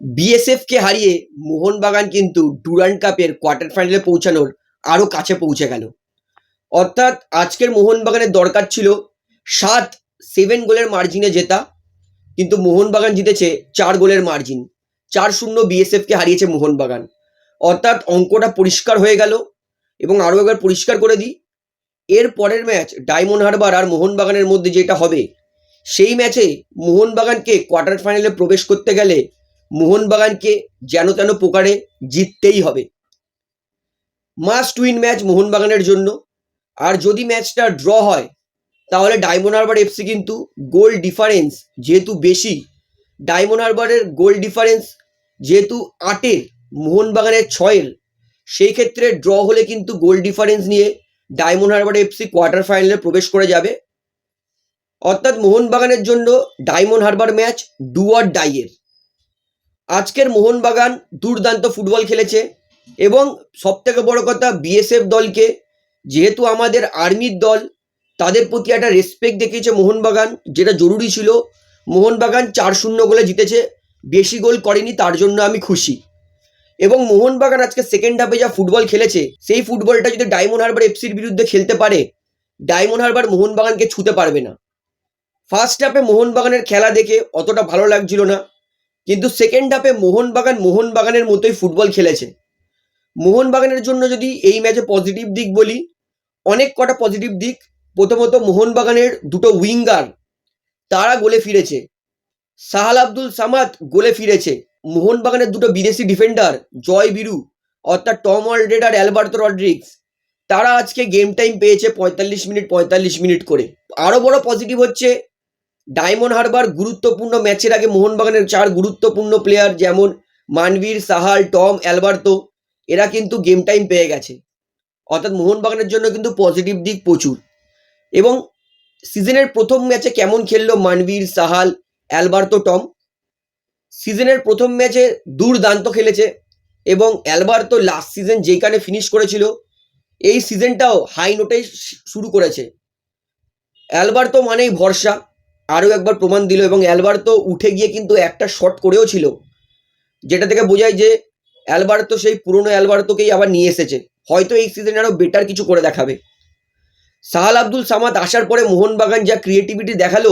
বিএসএফকে হারিয়ে মোহনবাগান কিন্তু ডুরান্ড কাপের কোয়ার্টার ফাইনালে পৌঁছানোর আরও কাছে পৌঁছে গেল। অর্থাৎ আজকের মোহনবাগানের দরকার ছিল সাত সেভেন গোলের মার্জিনে জেতা, কিন্তু মোহনবাগান জিতেছে চার গোলের মার্জিন চার শূন্য বিএসএফকে হারিয়েছে মোহনবাগান। অর্থাৎ অঙ্কটা পরিষ্কার হয়ে গেল এবং আরও একবার পরিষ্কার করে দিই, এর পরের ম্যাচ ডায়মন্ড হারবার আর মোহনবাগানের মধ্যে যেটা হবে, সেই ম্যাচে মোহনবাগানকে কোয়ার্টার ফাইনালে প্রবেশ করতে গেলে মোহনবাগানকে যেন তেন প্রকারে জিততেই হবে। মাস্ট উইন ম্যাচ মোহনবাগানের জন্য। আর যদি ম্যাচটা ড্র হয়, তাহলে ডায়মন্ড হারবার এফসি কিন্তু গোল ডিফারেন্স যেহেতু বেশি ডায়মন্ড হারবারের গোল ডিফারেন্স যেহেতু আটের মোহনবাগানের ছয়ের, সেই ক্ষেত্রে ড্র হলে কিন্তু গোল ডিফারেন্স নিয়ে ডায়মন্ড হারবার এফসি কোয়ার্টার ফাইনালে প্রবেশ করে যাবে। অর্থাৎ মোহনবাগানের জন্য ডায়মন্ড হারবার ম্যাচ ডু ডাইয়ের আজকের মোহনবাগান দুর্দান্ত ফুটবল খেলেছে এবং সবথেকে বড় কথা বিএসএফ দলকে, যেহেতু আমাদের আর্মির দল, তাদের প্রতি একটা রেসপেক্ট দেখিয়েছে মোহনবাগান, যেটা জরুরি ছিল। মোহনবাগান চার শূন্য গোলে জিতেছে, বেশি গোল করেনি, তার জন্য আমি খুশি। এবং মোহনবাগান আজকে সেকেন্ড হাফে যা ফুটবল খেলেছে, সেই ফুটবলটা যদি ডায়মন্ড হারবার এফসির বিরুদ্ধে খেলতে পারে, ডায়মন্ড হারবার মোহনবাগানকে ছুতে পারবে না। ফার্স্ট হাফে মোহনবাগানের খেলা দেখে অতটা ভালো লাগছিল না। কিন্তু সেকেন্ড হাফে মোহনবাগান মোহনবাগানের মতোই ফুটবল খেলেছে। মোহনবাগানের জন্য যদি এই ম্যাচে পজিটিভ দিক বলি, অনেক কটা পজিটিভ দিক। প্রথমত মোহনবাগানের দুটো উইঙ্গার তারা গোলে ফিরেছে। সাহাল আব্দুল সামাদ গোলে ফিরেছে। মোহনবাগানের দুটো বিদেশি ডিফেন্ডার জয় বিরু, অর্থাৎ টম অলডেড আর অ্যালবার্তো রড্রিক্স তারা আজকে গেম টাইম পেয়েছে পঁয়তাল্লিশ মিনিট পঁয়তাল্লিশ মিনিট করে। আরও বড় পজিটিভ হচ্ছে ডায়মন্ড হারবার গুরুত্বপূর্ণ ম্যাচের আগে মোহনবাগানের চার গুরুত্বপূর্ণ প্লেয়ার যেমন মানবীর, সাহাল, টম, অ্যালবার্তো, এরা কিন্তু গেম টাইম পেয়ে গেছে। অর্থাৎ মোহনবাগানের জন্য কিন্তু পজিটিভ দিক প্রচুর। এবং সিজনের প্রথম ম্যাচে কেমন খেললো মানবীর, সাহাল, অ্যালবার্তো, টম? সিজনের প্রথম ম্যাচে দুর্দান্ত খেলেছে এবং অ্যালবার্তো লাস্ট সিজন যেখানে ফিনিশ করেছিল, এই সিজনটাও হাই নোটেই শুরু করেছে। অ্যালবার্তো মানেই ভরসা। আরও একবার প্রমাণ দিল এবং অ্যালবার্তো উঠে গিয়ে কিন্তু একটা শট করেও ছিল, যেটা থেকে বোঝায় যে অ্যালবার্তো সেই পুরনো অ্যালবার্তোকেই আবার নিয়ে এসেছে। হয়তো এই সিজনে আরও বেটার কিছু করে দেখাবে। সাহাল আব্দুল সামাদ আসার পরে মোহনবাগান যা ক্রিয়েটিভিটি দেখাল,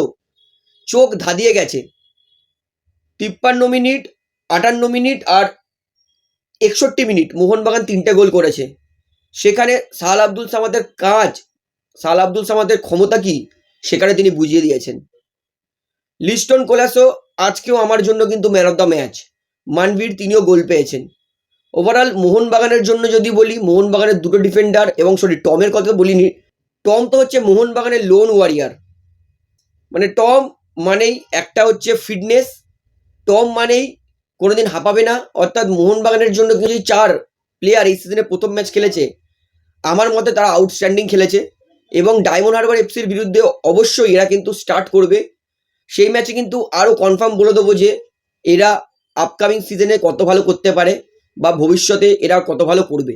চোখ ধাঁধিয়ে গেছে। তিপ্পান্ন মিনিট, আটান্ন মিনিট আর একষট্টি মিনিট মোহনবাগান তিনটে গোল করেছে। সেখানে সাহাল আব্দুল সামাদের কাজ, সাহাল আব্দুল সামাদের ক্ষমতা কি, সেখানে তিনি বুঝিয়ে দিয়েছেন। লিস্টন কোলাসো আজকেও আমার জন্য কিন্তু man of the match Manvir তিনিও গোল পেয়েছেন। ওভারঅল মোহনবাগানের জন্য যদি বলি, মোহনবাগানের দুটো ডিফেন্ডার এবং সরি টমের কথা বলিনি, টম তো হচ্ছে মোহনবাগানের লোন ওয়ারিয়ার মানে টম মানেই একটা হচ্ছে ফিটনেস টম মানেই কোনোদিন হাঁপাবে না, অর্থাৎ মোহনবাগানের জন্য কিন্তু চার প্লেয়ার এই সিজনে প্রথম ম্যাচ খেলেছে। আমার মতে তারা আউটস্ট্যান্ডিং খেলেছে এবং ডায়মন্ড হারবার এফসির বিরুদ্ধে অবশ্যই এরা কিন্তু স্টার্ট করবে। সেই ম্যাচে কিন্তু আরও কনফার্ম বলে দেবো যে, এরা আপকামিং সিজনে কত ভালো করতে পারে বা ভবিষ্যতে এরা কত ভালো করবে।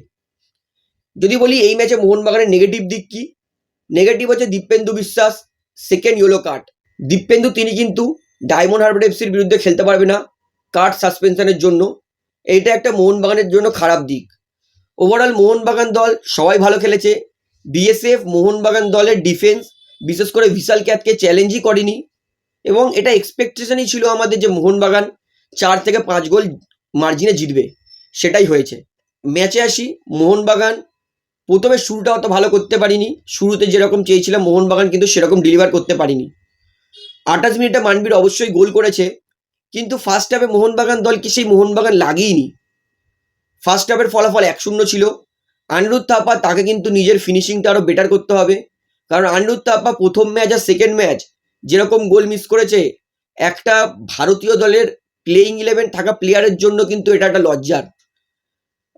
যদি বলি এই ম্যাচে মোহনবাগানের নেগেটিভ দিক কি? নেগেটিভ হচ্ছে দীপেন্দু বিশ্বাস সেকেন্ড ইয়েলো কার্ড দীপেন্দু তিনি কিন্তু ডায়মন্ড হারবার এফসির বিরুদ্ধে খেলতে পারবে না কার্ড সাসপেনশনের জন্য। এইটা একটা মোহনবাগানের জন্য খারাপ দিক। ওভারঅল মোহনবাগান দল সবাই ভালো খেলেছে। বিএসএফ মোহনবাগান দলের ডিফেন্স বিশেষ করে বিশাল ক্যাথকে চ্যালেঞ্জই করেনি। এবং এটা এক্সপেকটেশনই ছিল আমাদের যে মোহনবাগান চার থেকে পাঁচ গোল মার্জিনে জিতবে। সেটাই হয়েছে। ম্যাচে আসি, মোহনবাগান প্রথমে শুরুটা অত ভালো করতে পারিনি। শুরুতে যেরকম চেয়েছিলাম, মোহনবাগান কিন্তু সেরকম ডেলিভার করতে পারিনি। আঠাশ মিনিটে মানবীর অবশ্যই গোল করেছে, কিন্তু ফার্স্ট হাফে মোহনবাগান দলকে সেই মোহনবাগান লাগেইনি ফার্স্ট হাফের ফলাফল এক শূন্য ছিল। আনিরুদ্ধ থাপা তাকে কিন্তু নিজের ফিনিশিংটা আরও বেটার করতে হবে। কারণ আনিরুদ্ধ থাপা প্রথম ম্যাচ আর সেকেন্ড ম্যাচ যেরকম গোল মিস করেছে, একটা ভারতীয় দলের প্লেইং ইলেভেন থাকা প্লেয়ারের জন্য কিন্তু এটা একটা লজ্জার।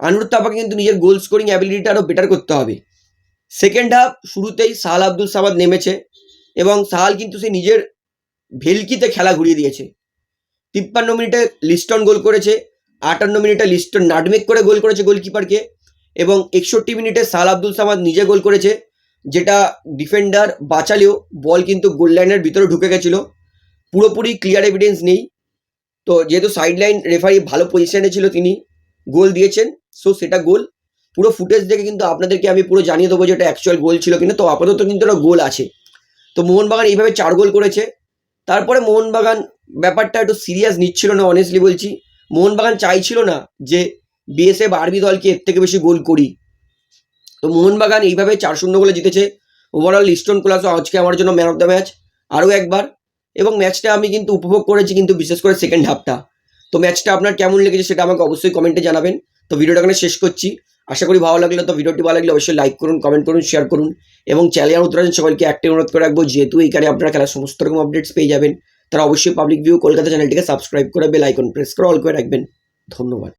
আনিরুদ্ধ থাপাকে কিন্তু নিজের গোল স্কোরিং অ্যাবিলিটিটা আরও বেটার করতে হবে। সেকেন্ড হাফ শুরুতেই সাহাল আব্দুল সামাদ নেমেছে এবং সাহাল কিন্তু সে নিজের ভেলকিতে খেলা ঘুরিয়ে দিয়েছে। তিপ্পান্ন মিনিটে লিস্টন গোল করেছে, আটান্ন মিনিটে লিস্টন নাটমেক করে গোল করেছে গোলকিপারকে এবং একষট্টি মিনিটে সাল আব্দুল সামাদ নিজে গোল করেছে। যেটা ডিফেন্ডার বাঁচালেও বল কিন্তু গোল লাইনের ভিতরে ঢুকে গেছিল। পুরোপুরি ক্লিয়ার এভিডেন্স নেই। তো যেহেতু সাইড লাইন রেফারি ভালো পজিশনে ছিল তিনি গোল দিয়েছেন সো সেটা গোল পুরো ফুটেজ দেখে কিন্তু আপনাদেরকে আমি পুরো জানিয়ে দেবো যে এটা অ্যাকচুয়াল গোল ছিল কিনা। তো আপাতত কিন্তু একটা গোল আছে। তো মোহনবাগান এইভাবে চার গোল করেছে। তারপরে মোহনবাগান ব্যাপারটা একটু সিরিয়াস নিচ্ছিল না অনেস্টলি বলছি। মোহনবাগান চাইছিল না যে বিএসএফ আরবি দলকে এর থেকে বেশি গোল করি। তো মোহনবাগান এইভাবে চার শূন্য গোলে জিতেছে। ওভারঅল লিস্টন ক্লাসও আজকে আমার জন্য ম্যান অফ দ্য ম্যাচ আরও একবার। এবং ম্যাচটা আমি কিন্তু উপভোগ করেছি কিন্তু বিশেষ করে সেকেন্ড হাফটা তো ম্যাচটা আপনার কেমন লেগেছে সেটা আমাকে অবশ্যই কমেন্টে জানাবেন। তো ভিডিওটা এখানে শেষ করছি। আশা করি ভালো লাগলে তো ভিডিওটি ভালো লাগলে অবশ্যই লাইক করুন কমেন্ট করুন শেয়ার করুন। এবং চ্যানেল উত্তরাজন সকলকে একটা অনুরোধ করে রাখব, যেহেতু এখানে আপনারা খেলার সমস্ত রকম আপডেটস পেয়ে যাবেন, তারা অবশ্যই পাবলিক ভিউ কলকাতা চ্যানেলটিকে সাবস্ক্রাইব করে বেল আইকন প্রেস করে অল করে রাখবেন। ধন্যবাদ।